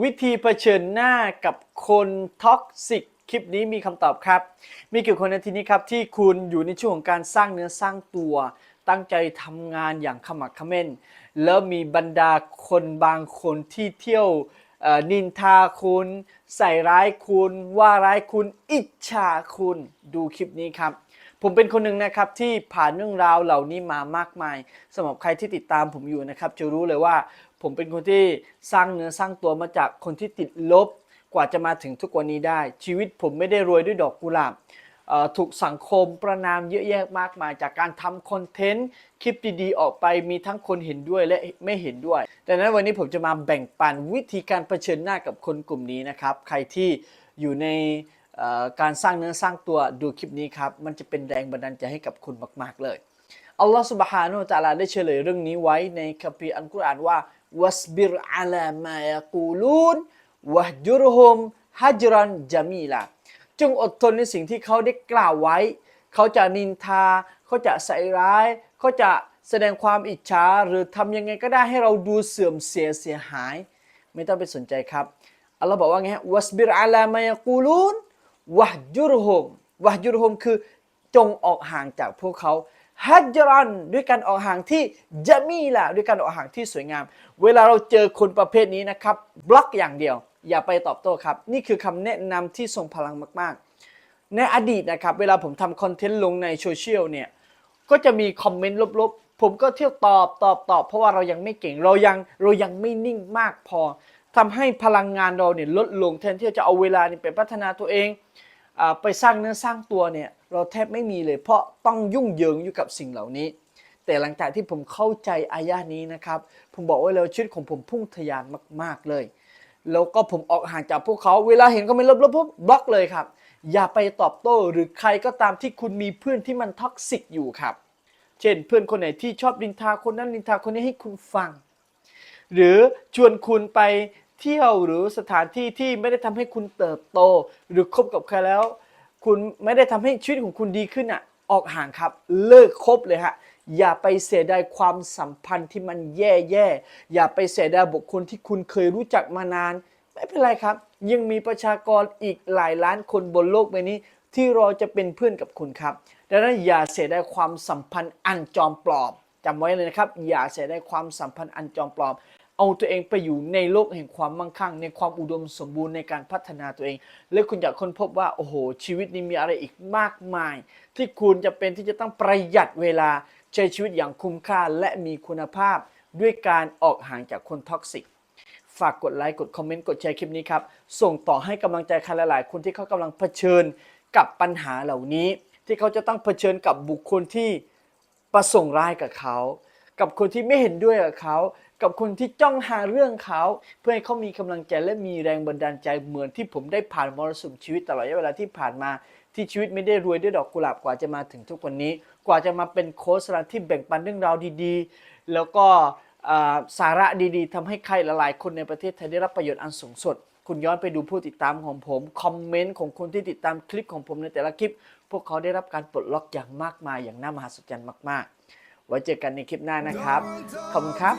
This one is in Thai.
วิธีเผชิญหน้ากับคนท็อกซิกคลิปนี้มีคำตอบครับ มีกี่คนในที่นี้ครับที่คุณอยู่ในช่วงของการสร้างเนื้อสร้างตัว ตั้งใจทำงานอย่างขมักขม้น แล้วมีบรรดาคนบางคนที่เที่ยวนินทาคุณ ใส่ร้ายคุณ ว่าร้ายคุณ อิจฉาคุณ ดูคลิปนี้ครับ ผมเป็นคนหนึ่งนะครับที่ผ่านเรื่องราวเหล่านี้มามากมายสำหรับใครที่ติดตามผมอยู่นะครับ จะรู้เลยว่าผมเป็นคนที่สร้างเนื้อสร้างตัวมาจากคนที่ติดลบกว่าจะมาถึงทุกวันนี้ได้ ชีวิตผมไม่ได้รวยด้วยดอกกุหลาบถูกสังคมประนามเยอะแยะมากมาย จากการทำคอนเทนต์คลิปดีๆ ออกไปมีทั้งคนเห็นด้วยและไม่เห็นด้วยดังนั้นวันนี้ผมจะมาแบ่งปันวิธีการเผชิญหน้ากับคนกลุ่มนี้นะครับ ใครที่อยู่ใน การสร้างเนื้อสร้างตัวดูคลิปนี้ครับ มันจะเป็นแรงบันดาลใจให้กับคุณมาก ๆ เลยอัลลอฮฺสุบฮานุตะอาลาได้เฉลยเรื่องนี้ไว้ในคัมภีร์อัลกุรอานว่าวัสบิรอาลามายากูลูนวะจุรฮุมฮัจรันจามีลาจงอดทนในสิ่งที่เขาได้กล่าวไว้ เขาจะนินทา เขาจะใส่ร้าย เขาจะแสดงความอิจฉาหรือทำยังไงก็ได้ให้เราดูเสื่อมเสียเสียหาย ไม่ต้องไปสนใจครับอัลลอฮ์บอกว่าไงฮะวัสบิรอาลามายากูลูน วะฮจุรฮมวะฮจุรฮมคือจงออกห่างจากพวกเขาฮัจรันด้วยการออกห่างที่จะมีละด้วยการออกห่างที่สวยงาม เวลาเราเจอคนประเภทนี้นะครับ บล็อกอย่างเดียว อย่าไปตอบโต้ครับ นี่คือคำแนะนำที่ทรงพลังมากๆ ในอดีตนะครับ เวลาผมทำคอนเทนต์ลงในโซเชียลเนี่ยก็จะมีคอมเมนต์ลบๆ ผมก็เที่ยวตอบตอบตอบเพราะว่าเรายังไม่เก่งเรายังเรายังไม่นิ่งมากพอ ทำให้พลังงานเราเนี่ยลดลงแทนที่จะเอาเวลานี่ไปพัฒนาตัวเองอไปสร้างเนื้อสร้างตัวเนี่ยเราแทบไม่มีเลย เพราะต้องยุ่งเหยิงอยู่กับสิ่งเหล่านี้ แต่หลังจากที่ผมเข้าใจอายะนี้นะครับ ผมบอกไว้เลยชีวิตของผมพุ่งทะยานมาก ๆเลย แล้วก็ผมออกห่างจากพวกเขาเวลาเห็นก็ไม่ลบลบปุ๊บบล็อกเลยครับ อย่าไปตอบโต้หรือใครก็ตามที่คุณมีเพื่อนที่มันท็อกซิกอยู่ครับ เช่นเพื่อนคนไหนที่ชอบดินทาคนนั้นดินทาคนนี้ให้คุณฟังหรือชวนคุณไป เที่ยวหรือสถานที่ที่ไม่ได้ทำให้คุณเติบโต หรือคบกับใครแล้ว คุณไม่ได้ทำให้ชีวิตของคุณดีขึ้นอะออกห่างครับเลิกคบเลยฮะอย่าไปเสียดายความสัมพันธ์ที่มันแย่ๆอย่าไปเสียดายบุคคลที่คุณเคยรู้จักมานาน ไม่เป็นไรครับ ยังมีประชากรอีกหลายล้านคนบนโลกใบนี้ ที่รอจะเป็นเพื่อนกับคุณครับดังนั้นอย่าเสียดายความสัมพันธ์อันจอมปลอมจำไว้เลยนะครับ อย่าเสียดายความสัมพันธ์อันจอมปลอม เอาตัวเองไปอยู่ในโลกแห่งความมั่งคั่ง ในความอุดมสมบูรณ์ในการพัฒนาตัวเอง และคุณจะค้นพบว่าโอ้โห ชีวิตนี้มีอะไรอีกมากมาย ที่คุณจะเป็นที่จะต้องประหยัดเวลาใช้ชีวิตอย่างคุ้มค่าและมีคุณภาพ ด้วยการออกห่างจากคนท็อกซิกฝากกดไลค์กดคอมเมนต์กดแชร์คลิปนี้ครับส่งต่อให้กำลังใจใครหลายๆ คนที่เขากำลังเผชิญกับปัญหาเหล่านี้ ที่เขาจะต้องเผชิญกับบุคคลที่ประสงค์ร้ายกับเขา กับคนที่ไม่เห็นด้วยกับเขา กับคนที่จ้องหาเรื่องเขา เพื่อให้เขามีกำลังใจและมีแรงบันดาลใจเหมือนที่ผมได้ผ่านมรสุมชีวิตตลอดระยะเวลาที่ผ่านมา ที่ชีวิตไม่ได้รวยด้วยดอกกุหลาบกว่าจะมาถึงทุกวันนี้ กว่าจะมาเป็นโค้ชรันที่แบ่งปันเรื่องราวดีๆ แล้วก็สาระดีๆทำให้ใครหลายๆ คนในประเทศไทยได้รับประโยชน์อันสูงสุดคุณย้อนไปดูผู้ติดตามของผม คอมเมนต์ของคนที่ติดตามคลิปของผมในแต่ละคลิป พวกเขาได้รับการปลดล็อกอย่างมากมายอย่างน่ามหัศจรรย์มาก ๆ ไว้เจอกันในคลิปหน้านะครับ ขอบคุณครับ